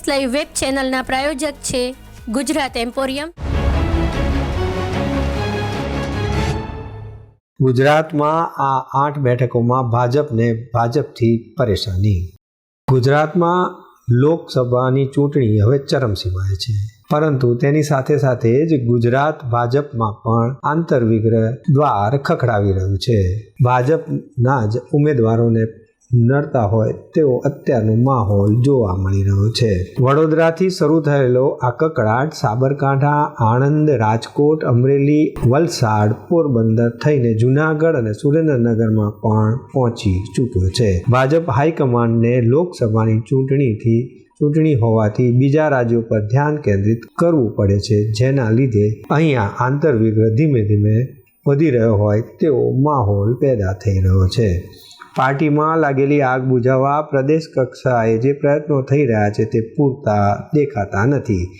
S live web ચેનલના પ્રાયોજક છે Gujarat emporium. ગુજરાતમાં આ આઠ બેઠકોમાં ભાજપને ભાજપથી પરેશાની. ગુજરાતમાં લોકસભાની ચૂંટણી હવે ચરમસીમાએ છે. પરંતુ તેની સાથે સાથે જ ગુજરાત ભાજપમાં પણ આંતરવિગ્રહ દ્વાર ખખડાવી રહ્યું છે. ભાજપના જ ઉમેદવારોને નડતા હોય તેવો અત્યારનો માહોલ જોવા મળી રહ્યો છે. વડોદરાથી શરૂ થયેલો આ કકડાટ, સાબરકાંઠા, આણંદ, રાજકોટ, અમરેલી, વલસાડ પોરબંદર થઈને જુનાગઢ અને સુરેન્દ્રનગરમાં પણ પહોંચી ચૂક્યો છે. ભાજપ હાઈકમાન્ડને લોકસભાની ચૂંટણીથી, ચૂંટણી હોવાથી બીજા રાજ્યો પર ધ્યાન કેન્દ્રિત કરવું પડે છે, જેના લીધે અહીંયા આંતરવિગ્રહ ધીમે ધીમે વધી રહ્યો હોય તેવો માહોલ પેદા થઈ રહ્યો છે. પાર્ટીમાં લાગેલી આગ બુઝાવવા પ્રદેશ કક્ષાએ જે પ્રયત્નો થઈ રહ્યા છે તે પૂરતા દેખાતા નથી.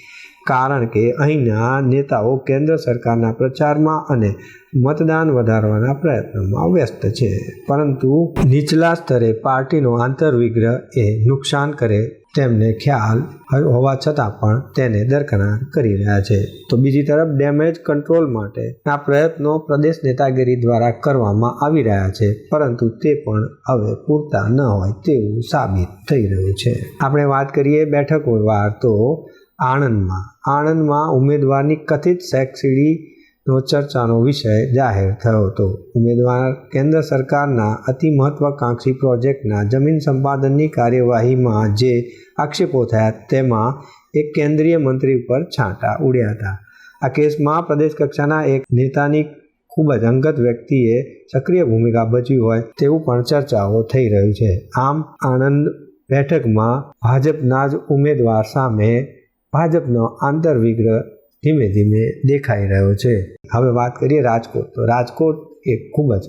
કારણ કે અહીંના નેતાઓ કેન્દ્ર સરકારના પ્રચારમાં અને મતદાન વધારવાના પ્રયત્નોમાં વ્યસ્ત છે. પરંતુ નીચલા સ્તરે પાર્ટીનો આંતરવિગ્રહ એ નુકસાન કરે તેમને ખ્યાલ હોવા છતાં પણ તેને દરકનાર કરી રહ્યા છે. તો બીજી તરફ ડેમેજ કંટ્રોલ માટે આ પ્રયત્નો પ્રદેશ નેતાગીરી દ્વારા કરવામાં આવી રહ્યા છે, પરંતુ તે પણ હવે પૂરતા ન હોય તેવું સાબિત થઈ રહ્યું છે. આપણે વાત કરીએ બેઠકો વાર તો આણંદમાં. આણંદમાં ઉમેદવારની કથિત સેક્સીડી નો ચર્ચાનો વિષય જાહેર થયો હતો. ઉમેદવાર કેન્દ્ર સરકારના અતિ મહત્વાકાંક્ષી પ્રોજેક્ટના જમીન સંપાદનની કાર્યવાહીમાં જે આક્ષેપો થયા તેમાં એક કેન્દ્રીય મંત્રી ઉપર છાંટા ઉડ્યા હતા. આ કેસમાં પ્રદેશ કક્ષાના એક નેતાની ખૂબ જ અંગત વ્યક્તિએ સક્રિય ભૂમિકા ભજવી હોય તેવું પણ ચર્ચાઓ થઈ રહ્યું છે. આમ આણંદ બેઠકમાં ભાજપના જ ઉમેદવાર સામે ભાજપનો આંતરવિગ્રહ ધીમે ધીમે દેખાઈ રહ્યો છે. હવે વાત કરીએ રાજકોટ. તો રાજકોટ એ ખૂબ જ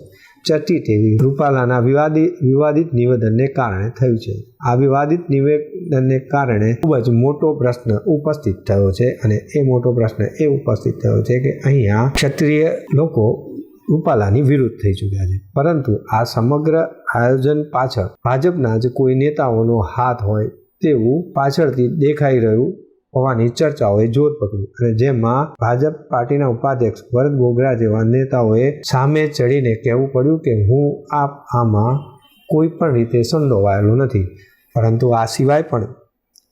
ચર્ચિત એવી રૂપાલાના વિવાદિત વિવાદિત નિવેદનને કારણે થયું છે. આ વિવાદિત નિવેદનને કારણે ખૂબ જ મોટો પ્રશ્ન ઉપસ્થિત થયો છે અને એ મોટો પ્રશ્ન એ ઉપસ્થિત થયો છે કે અહીંયા ક્ષત્રિય લોકો રૂપાલાની વિરુદ્ધ થઈ ચૂક્યા છે. પરંતુ આ સમગ્ર આયોજન પાછળ ભાજપના જ કોઈ નેતાઓનો હાથ હોય તેવું પાછળથી દેખાઈ રહ્યું હોવાની ચર્ચાઓએ જોર પકડ્યું અને જેમાં ભાજપ પાર્ટીના ઉપાધ્યક્ષ ભરત બોગરા જેવા નેતાઓએ સામે ચડીને કહેવું પડ્યું કે હું આ આમાં કોઈ પણ રીતે સંડોવાયેલો નથી. પરંતુ આ સિવાય પણ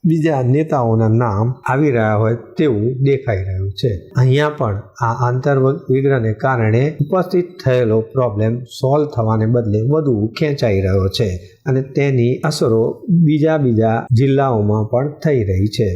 બીજા નેતાઓના નામ આવી રહ્યા હોય તેવું દેખાઈ રહ્યું છે. અહીંયા પણ આ આંતર વિગ્રહને કારણે ઉપસ્થિત થયેલો પ્રોબ્લેમ સોલ્વ થવાને બદલે વધુ ખેંચાઈ રહ્યો છે અને તેની અસરો બીજા બીજા જિલ્લાઓમાં પણ થઈ રહી છે.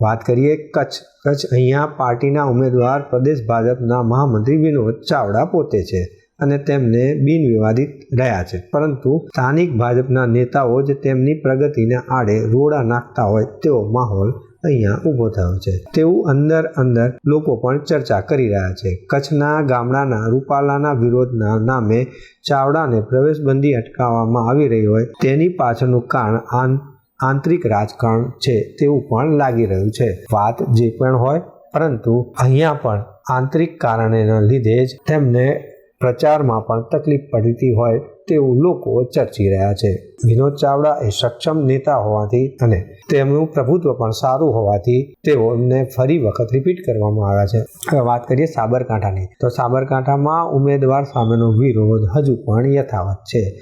વાત કરીએ કચ્છ. કચ્છ અહીંયા પાર્ટીના ઉમેદવાર પ્રદેશ ભાજપના મહામંત્રી વિનોદ ચાવડા પોતે છે અને તેમને બિન વિવાદિત રહ્યા છે. પરંતુ સ્થાનિક ભાજપના નેતાઓ જ તેમની પ્રગતિને આડે રોડા નાખતા હોય તેવો માહોલ અહીંયા ઊભો થયો છે. તેવું અંદર અંદર લોકો પણ ચર્ચા કરી રહ્યા છે. કચ્છના ગામડાના રૂપાલાના વિરોધના નામે ચાવડાને પ્રવેશબંધી અટકાવવામાં આવી રહી હોય તેની પાછળનું કારણ આન આંતરિક રાજકારણ છે તેવું પણ લાગી રહ્યું છે. વાત જે પણ હોય, પરંતુ અહીંયા પણ આંતરિક કારણેના લીધે જ તેમને પ્રચારમાં પણ તકલીફ પડતી હોય તેવું લોકો ચર્ચી રહ્યા છે. વિનોદ ચાવડા એ સક્ષમ નેતા હોવાથી અને તેમનું પ્રભુત્વ પણ સારું હોવાથી તેઓને ફરી વખત રિપીટ કરવામાં આવ્યા છે. હવે વાત કરીએ સાબરકાંઠાની. તો સાબરકાંઠામાં ઉમેદવાર સામેનો વિરોધ હજુ પણ યથાવત છે.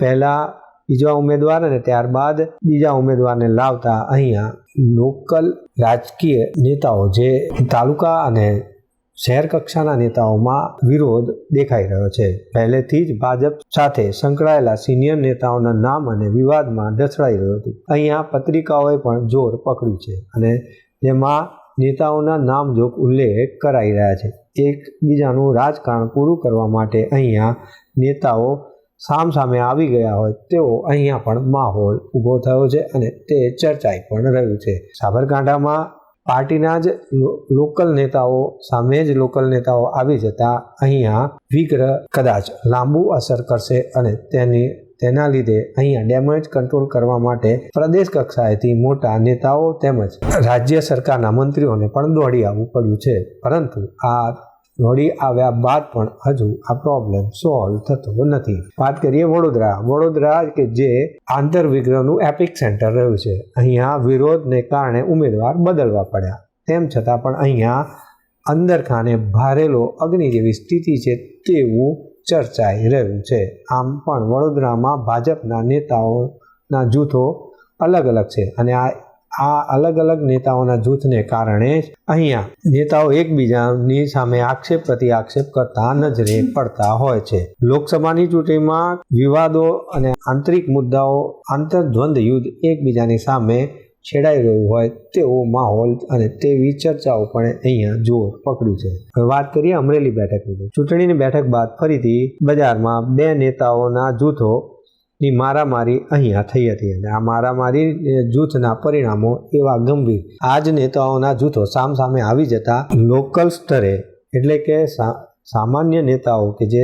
પહેલાં બીજા ઉમેદવાર અને ત્યારબાદ બીજા ઉમેદવારને લાવતા અહીંયા લોકલ રાજકીય નેતાઓ જે તાલુકા અને શહેર કક્ષાના નેતાઓમાં વિરોધ દેખાઈ રહ્યો છે. પહેલેથી જ ભાજપ સાથે સંકળાયેલા સિનિયર નેતાઓના નામ અને વિવાદમાં ઢસડાઈ રહ્યું હતું. અહીંયા પત્રિકાઓએ પણ જોર પકડ્યું છે અને જેમાં નેતાઓના નામજોગ ઉલ્લેખ કરાઈ રહ્યા છે. એકબીજાનું રાજકારણ પૂરું કરવા માટે અહીંયા નેતાઓ સામ સામે આવી ગયા હોય તેવો અહીંયા પણ માહોલ ઊભો થયો છે અને તે ચર્ચાઈ પણ રહ્યું છે. સાબરકાંઠામાં પાર્ટીના જ લોકલ નેતાઓ સામે જ લોકલ નેતાઓ આવી જતા અહીંયા વિગ્રહ કદાચ લાંબુ અસર કરશે અને તેની, તેના લીધે અહીંયા ડેમેજ કંટ્રોલ કરવા માટે પ્રદેશ કક્ષાએથી મોટા નેતાઓ તેમજ રાજ્ય સરકારના મંત્રીઓને પણ દોડી આવવું પડ્યું છે. પરંતુ આ વળી આવ્યા બાદ પણ હજુ આ પ્રોબ્લેમ સોલ્વ થતો નથી. વાત કરીએ વડોદરા. વડોદરા કે જે આંતર વિગ્રહનું એપિક સેન્ટર રહ્યું છે. અહીંયા વિરોધને કારણે ઉમેદવાર બદલવા પડ્યા. તેમ છતાં પણ અહીંયા અંદર ખાને ભારેલો અગ્નિ જેવી સ્થિતિ છે તેવું ચર્ચાઈ રહ્યું છે. આમ પણ વડોદરામાં ભાજપના નેતાઓના જૂથો અલગ અલગ છે અને આ આ અલગ અલગ નેતાઓના જૂથને કારણે જ અહીંયા નેતાઓ એકબીજાની સામે આક્ષેપ પ્રતિ આક્ષેપ કરતા નજરે પડતા હોય છે. લોકસભાની ચૂંટણીમાં વિવાદો અને આંતરિક મુદ્દાઓ, આંતરદ્વંદ યુદ્ધ એકબીજાની સામે છેડાઈ રહ્યું હોય તેવો માહોલ અને તેવી ચર્ચાઓ પણ અહીંયા જોર પકડ્યું છે. હવે વાત કરીએ અમરેલી બેઠકની. ચૂંટણીની બેઠક બાદ ફરીથી બજારમાં બે નેતાઓના જૂથો ની મારામારી અહીંયા થઈ હતી અને આ મારામારી જૂથના પરિણામો એવા ગંભીર. આ જ નેતાઓના જૂથો સામસામે આવી જતા લોકલ સ્તરે, એટલે કે સામાન્ય નેતાઓ કે જે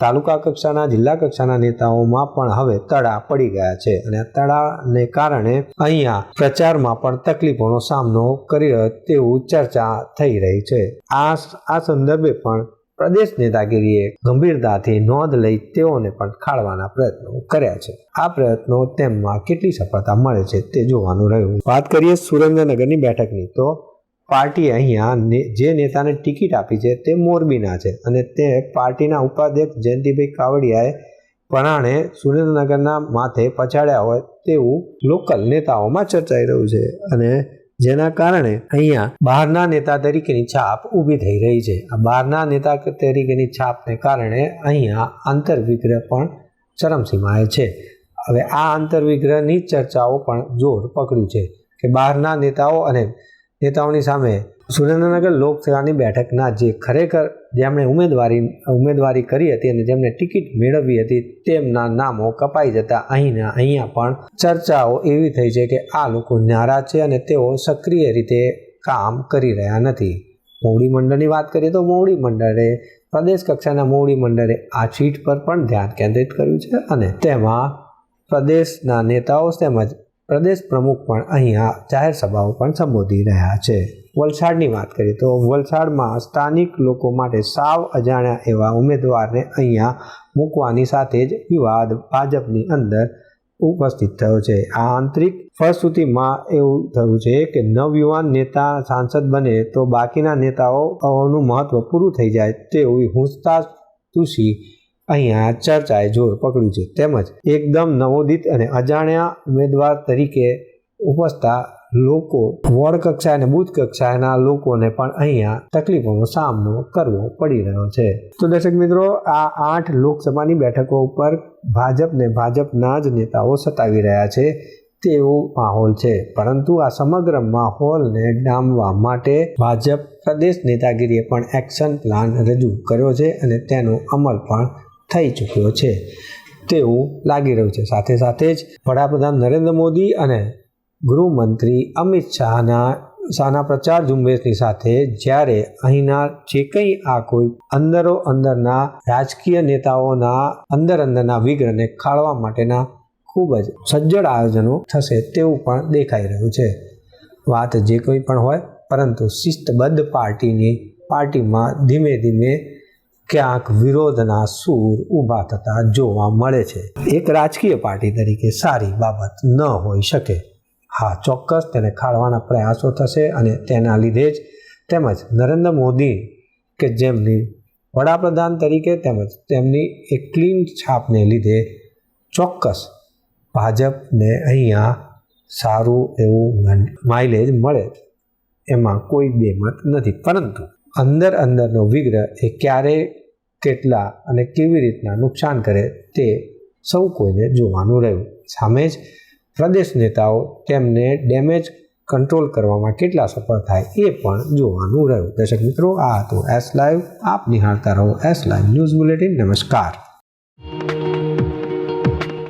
તાલુકા કક્ષાના, જિલ્લા કક્ષાના નેતાઓમાં પણ હવે તડા પડી ગયા છે. અને તડાને કારણે અહીંયા પ્રચારમાં પણ તકલીફોનો સામનો કરી રહ્યો તેવું ચર્ચા થઈ રહી છે. આ આ સંદર્ભે પણ પ્રદેશ નેતાગીરીએ ગંભીરતાથી નોંધ લઈ તેઓને પણ ખાળવાના પ્રયત્નો કર્યા છે. આ પ્રયત્નો તેમમાં કેટલી સફળતા મળે છે તે જોવાનું રહ્યું. વાત કરીએ સુરેન્દ્રનગરની બેઠકની, તો પાર્ટીએ અહીંયા જે નેતાને ટિકિટ આપી છે તે મોરબીના છે અને તે પાર્ટીના ઉપાધ્યક્ષ જયંતિભાઈ કાવડિયાએ પરાણે સુરેન્દ્રનગરના માથે પછાડ્યા હોય તેવું લોકલ નેતાઓમાં ચર્ચાઈ રહ્યું છે અને જેના કારણે અહીંયા બહારના નેતા તરીકેની છાપ ઊભી થઈ રહી છે. આ બહારના નેતા તરીકેની છાપને કારણે અહીંયા આંતરવિગ્રહ પણ ચરમસીમાએ છે. હવે આ આંતરવિગ્રહની ચર્ચાઓ પણ જોર પકડ્યું છે કે બહારના નેતાઓ અને નેતાઓની સામે સુરેન્દ્રનગર લોકસભાની બેઠકના જે ખરેખર જેમણે ઉમેદવારી ઉમેદવારી કરી હતી અને જેમણે ટિકિટ મેળવી હતી તેમના નામો કપાઈ જતા અહીંના અહીંયા પણ ચર્ચાઓ એવી થઈ છે કે આ લોકો નારાજ છે અને તેઓ સક્રિય રીતે કામ કરી રહ્યા નથી. મોવડી મંડળની વાત કરીએ તો મોવડી મંડળે પ્રદેશ કક્ષાના મોવડી મંડળે આ સીટ પર પણ ધ્યાન કેન્દ્રિત કર્યું છે અને તેમાં પ્રદેશના નેતાઓ તેમજ પ્રદેશ પ્રમુખ પણ અહીંયા જાહેર સભાઓ પણ સંબોધી રહ્યા છે. વલસાડની વાત કરીએ તો વલસાડમાં સ્થાનિક લોકો માટે સાવ અજાણ્યા એવા ઉમેદવારને અહીંયા મૂકવાની સાથે જ વિવાદ ભાજપની અંદર ઉપસ્થિત થયો છે. આ આંતરિક ફળશ્રુતિમાં એવું થયું છે કે નવયુવાન નેતા સાંસદ બને તો બાકીના નેતાઓનું મહત્વ પૂરું થઈ જાય તેવી હુંસતા તુષી અહીંયા ચર્ચાએ જોર પકડ્યું છે. તેમજ એકદમ નવોદિત અને અજાણ્યા ઉમેદવાર તરીકે ઉપસતા લોકો વોર્ડ કક્ષા અને બુથ કક્ષાના લોકોને પણ અહીંયા તકલીફોનો સામનો કરવો પડી રહ્યો છે. તો દર્શક મિત્રો, આ આઠ લોકસભાની બેઠકો ઉપર ભાજપને ભાજપના જ નેતાઓ સતાવી રહ્યા છે તેવો માહોલ છે. પરંતુ આ સમગ્ર માહોલને ડામવા માટે ભાજપ પ્રદેશ નેતાગીરીએ પણ એક્શન પ્લાન રજૂ કર્યો છે અને તેનો અમલ પણ થઈ ચૂક્યો છે તેવું લાગી રહ્યું છે. સાથે સાથે જ વડાપ્રધાન નરેન્દ્ર મોદી અને ગૃહમંત્રી અમિત શાહના શાહના પ્રચાર ઝુંબેશની સાથે જ્યારે અહીંના જે કંઈ આ કોઈ અંદરો અંદરના રાજકીય નેતાઓના અંદર અંદરના વિગ્રહને ખાળવા માટેના ખૂબ જ સજ્જડ આયોજનો થશે તેવું પણ દેખાઈ રહ્યું છે. વાત જે કોઈ પણ હોય પરંતુ શિસ્તબદ્ધ પાર્ટીની પાર્ટીમાં ધીમે ધીમે ક્યાંક વિરોધના સૂર ઊભા થતા જોવા મળે છે. એક રાજકીય પાર્ટી તરીકે સારી બાબત ન હોઈ શકે. હા, ચોક્કસ તેને ખાળવાના પ્રયાસો થશે અને તેના લીધે જ તેમજ નરેન્દ્ર મોદી કે જેમની વડાપ્રધાન તરીકે તેમજ તેમની એક ક્લીન છાપને લીધે ચોક્કસ ભાજપને અહીંયા સારું એવું માઇલેજ મળે. એમાં કોઈ બેમત નથી. પરંતુ અંદર અંદરનો વિગ્રહ એ ક્યારે કેટલા અને કેવી રીતના નુકસાન કરે તે સૌ કોઈને જોવાનું રહ્યું. સામે જ પ્રદેશ નેતાઓ તેમને ડેમેજ કંટ્રોલ કરવામાં કેટલા સફળ થાય એ પણ જોવાનું રહ્યું. દર્શક મિત્રો, આ હતું એસ લાઈવ આપ નિહાળતા રહો એસ લાઈવ ન્યૂઝ બુલેટિન. નમસ્કાર.